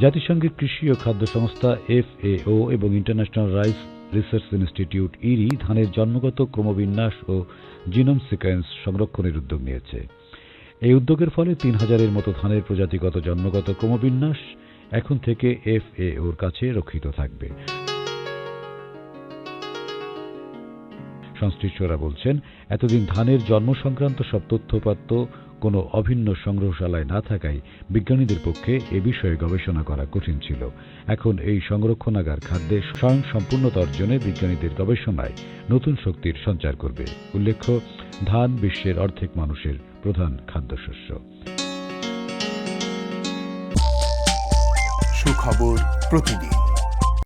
জাতিসংঘের কৃষি ও খাদ্য সংস্থা এফএও এবং ইন্টারন্যাশনাল রাইস রিসার্চ ইনস্টিটিউট ইরি ধানের জন্মগত ক্রমবিন্যাস ও জিনোম সিকোয়েন্স সংরক্ষণের উদ্যোগ নিয়েছে। এই উদ্যোগের ফলে তিন হাজারের মতো ধানের প্রজাতিগত জন্মগত ক্রমবিন্যাস এখন থেকে এফএওর কাছে রক্ষিত থাকবে। সংশ্লিষ্টরা বলছেন, এতদিন ধানের জন্ম সংক্রান্ত সব তথ্যপাত্র কোনো অভিন্ন সংগ্রহশালায় না থাকায় বিজ্ঞানীদের পক্ষে এ বিষয়ে গবেষণা করা কঠিন ছিল। এখন এই সংরক্ষণাগার খাদ্যে স্বয়ং সম্পূর্ণতা অর্জনে বিজ্ঞানীদের গবেষণায় নতুন শক্তির সঞ্চার করবে, উল্লেখ্য, ধান বিশ্বের অর্ধেক মানুষের প্রধান খাদ্যশস্য। সুখবর প্রতিদিন।